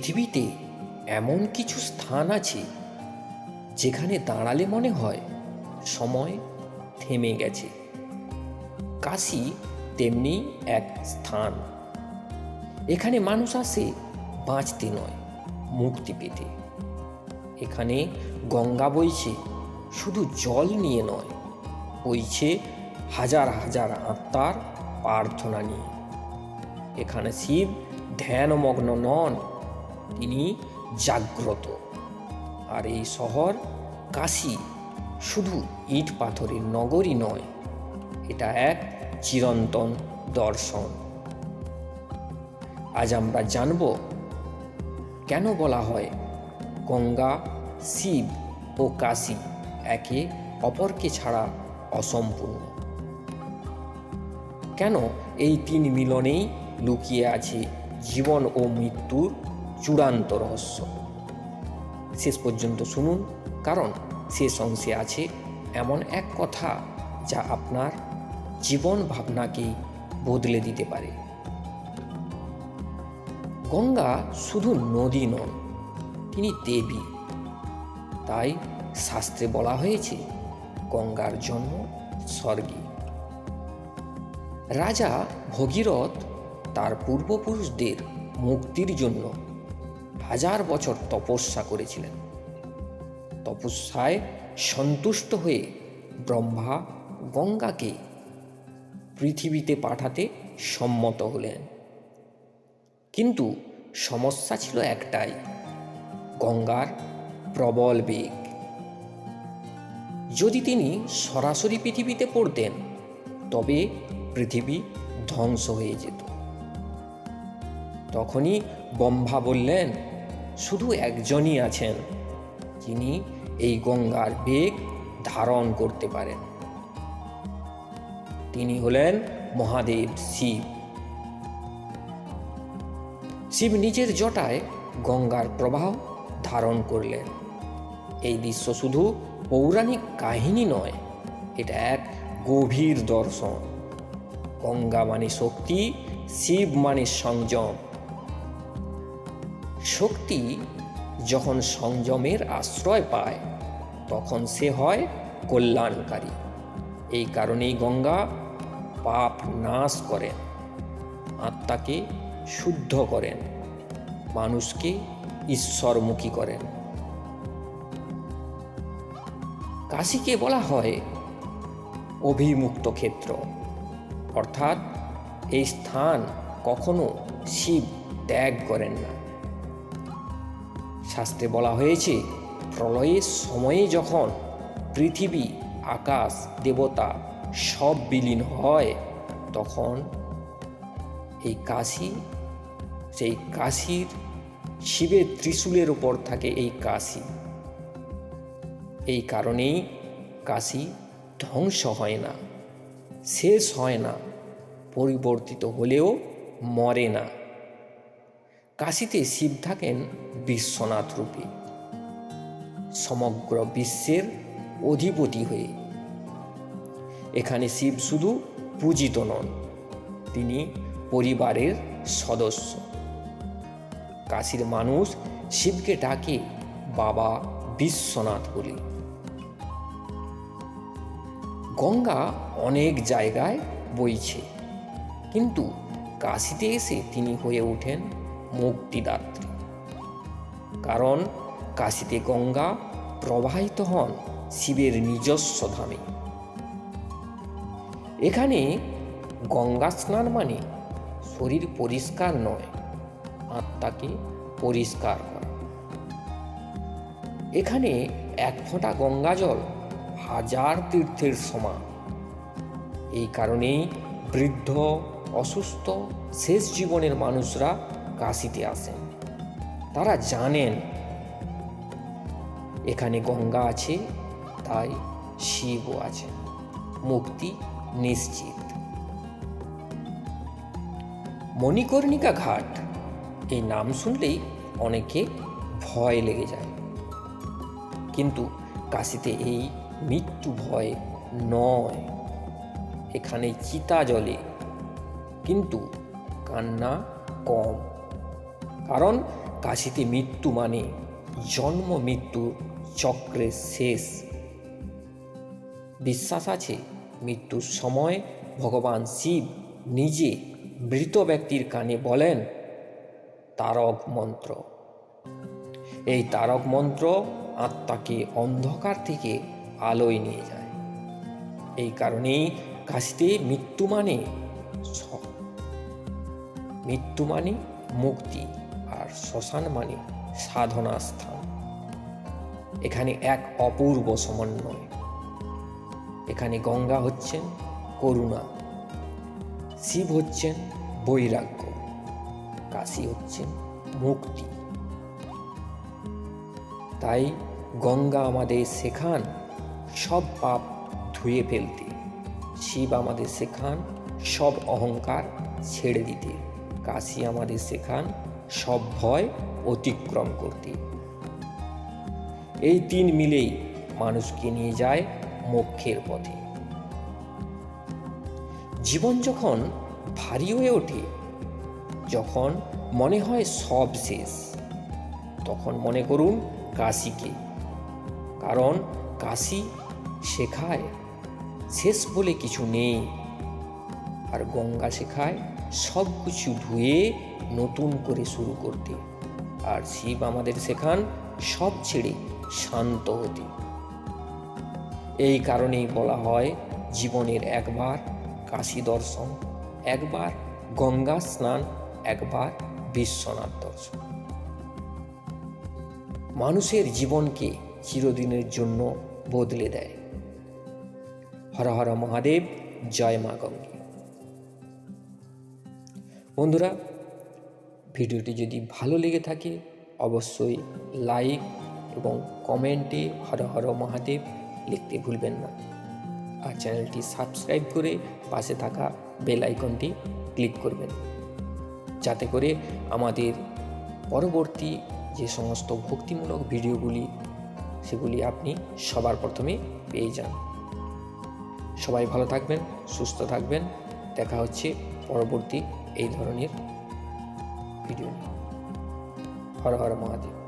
পৃথিবীতে এমন কিছু স্থান আছে যেখানে দাঁড়ালে মনে হয় সময় থেমে গেছে। কাশি তেমনি এক স্থান। এখানে মানুষ আসে বাঁচতে নয়, মুক্তি পেতে। এখানে গঙ্গা বইছে, শুধু জল নিয়ে নয়, বইছে হাজার হাজার আত্মার প্রার্থনা নিয়ে। এখানে শিব ধ্যানমগ্ন নন তিনি জাগ্রত। আর এই শহর কাশী, শুধু ইট পাথরের নগরী নয়, এটা এক চিরন্তন দর্শন। আজ আমরা জানব কেন বলা হয় গঙ্গা, শিব ও কাশী একে অপরকে ছাড়া অসম্পূর্ণ। কেন এই তিন মিলনেই লুকিয়ে আছে জীবন ও মৃত্যুর চূড়ান্ত রহস্য। শেষ পর্যন্ত শুনুন, কারণ শেষ অংশে আছে এমন এক কথা যা আপনার জীবন ভাবনাকে বদলে দিতে পারে। গঙ্গা শুধু নদী নন তিনি দেবী। তাই শাস্ত্রে বলা হয়েছে, গঙ্গার জন্ম স্বর্গে। রাজা ভগীরথ তার পূর্বপুরুষদের মুক্তির জন্য হাজার বছর তপস্যা করেছিলেন। তপস্যায় সন্তুষ্ট হয়ে ব্রহ্মা গঙ্গাকে পৃথিবীতে পাঠাতে সম্মত হলেন। কিন্তু সমস্যা ছিল একটাই, গঙ্গার প্রবল বেগ। যদি তিনি সরাসরি পৃথিবীতে পড়তেন, তবে পৃথিবী ধ্বংস হয়ে যেত। তখনই ব্রহ্মা বললেন শুধু একজনই আছেন যিনি এই গঙ্গার বেগ ধারণ করতে পারেন। তিনি হলেন মহাদেব শিব। শিব নিজের জটায় গঙ্গার প্রবাহ ধারণ করলেন। এই দৃশ্য শুধু পৌরাণিক কাহিনী নয়, এটা এক গভীর দর্শন। গঙ্গা মানে শক্তি, শিব মানে সংযম। শক্তি যখন সংযমের আশ্রয় পায়, তখন সে হয় কল্যাণকারী। এই কারণেই গঙ্গা পাপ নাশ করেন, আত্মাকে শুদ্ধ করেন, মানুষকে ঈশ্বরমুখী করেন। কাশীকে বলা হয় অভিমুক্ত ক্ষেত্র। অর্থাৎ এই স্থান কখনো শিব ত্যাগ করেন না। শাস্ত্রে বলা হয়েছে প্রলয়ের সময়ে যখন পৃথিবী, আকাশ, দেবতা সব বিলীন হয়, তখন এই কাশি, সেই কাশির শিবের ত্রিশূলের ওপর থাকে এই কাশি। এই কারণেই কাশি ধ্বংস হয় না, শেষ হয় না, পরিবর্তিত হলেও মরে না। কাশিতে শিব থাকেন বিশ্বনাথ রূপে সমগ্র বিশ্বের অধিপতি হয়ে। এখানে শিব শুধু পূজিত নন, তিনি পরিবারের সদস্য। কাশীর মানুষ শিবকে ডাকে বাবা বিশ্বনাথ বলে। গঙ্গা অনেক জায়গায় বইছে, কিন্তু কাশীতে এসে তিনি হয়ে ওঠেন মুক্তিদাত্রী। কারণ কাশীতে গঙ্গা প্রবাহিত হন শিবের নিজস্ব ধামে। এখানে গঙ্গা স্নান মানে শরীর পরিষ্কার নয়, আত্মাকে পরিষ্কার করা। এখানে এক ফোঁটা গঙ্গা জল হাজার তীর্থের সমান। এই কারণেই বৃদ্ধ, অসুস্থ, শেষ জীবনের মানুষরা কাশিতে আসেন। তারা জানেন। এখানে গঙ্গা আছে, তাই শিবও আছে। মুক্তি নিশ্চিত। মণিকর্ণিকা ঘাট, এই নাম শুনলেই অনেকে ভয় লেগে যায়। কিন্তু কাশিতে এই মৃত্যু ভয় নয়। এখানে চিতা জলে, কিন্তু কান্না কম। কারণ কাশিতে মৃত্যু মানে জন্ম, মৃত্যু চক্রের শেষ। বিশ্বাস আছে, মৃত্যুর সময় ভগবান শিব নিজে মৃত ব্যক্তির কানে বলেন, তারক মন্ত্র। এই তারক মন্ত্র আত্মাকে অন্ধকার থেকে আলোয় নিয়ে যায়। এই কারণেই কাশিতে মৃত্যু মানে মৃত্যু মানে মুক্তি। শ্মশান মানে সাধনা স্থান। এখানে এক অপূর্ব সমন্বয়। এখানে গঙ্গা হচ্ছেন করুণা, শিব হচ্ছেন বৈরাগ্য, কাশী হচ্ছেন মুক্তি। তাই গঙ্গা আমাদের শেখান সব পাপ ধুয়ে ফেলতে, শিব আমাদের শেখান সব অহংকার ছেড়ে দিতে, কাশী আমাদের শেখান সব ভয় অতিক্রম করতে। এই তিন মিলেই মানুষকে নিয়ে যায় মোক্ষের পথে। জীবন যখন ভারী হয়ে ওঠে, যখন মনে হয় সব শেষ, তখন মনে করুন কাশিকে। কারণ কাশি শেখায়, শেষ বলে কিছু নেই, আর গঙ্গা শেখায় সব কিছু ধুয়ে নতুন করে শুরু করতে। আর শিব আমাদের শেখান সব ছেড়ে শান্ত হতে। এই কারণেই বলা হয়, জীবনের একবার কাশী দর্শন, একবার গঙ্গা স্নান, একবার বিশ্বনাথ দর্শন। মানুষের জীবনকে চিরদিনের জন্য বদলে দেয়। হর হর মহাদেব, জয় মা গঙ্গে। বন্ধুরা, ভিডিওটি যদি ভালো লেগে থাকে, অবশ্যই লাইক এবং কমেন্টে হর হর মহাদেব লিখতে ভুলবেন না। আর চ্যানেলটি সাবস্ক্রাইব করে পাশে থাকা বেল আইকনটি ক্লিক করবেন। যাতে করে আমাদের পরবর্তী যে সমস্ত ভক্তিমূলক ভিডিওগুলি, সেগুলি আপনি সবার প্রথমে পেয়ে যান। সবাই ভালো থাকবেন, সুস্থ থাকবেন। দেখা হচ্ছে পরবর্তী এই ধরনের ভিডিও হর হর মহাদেব।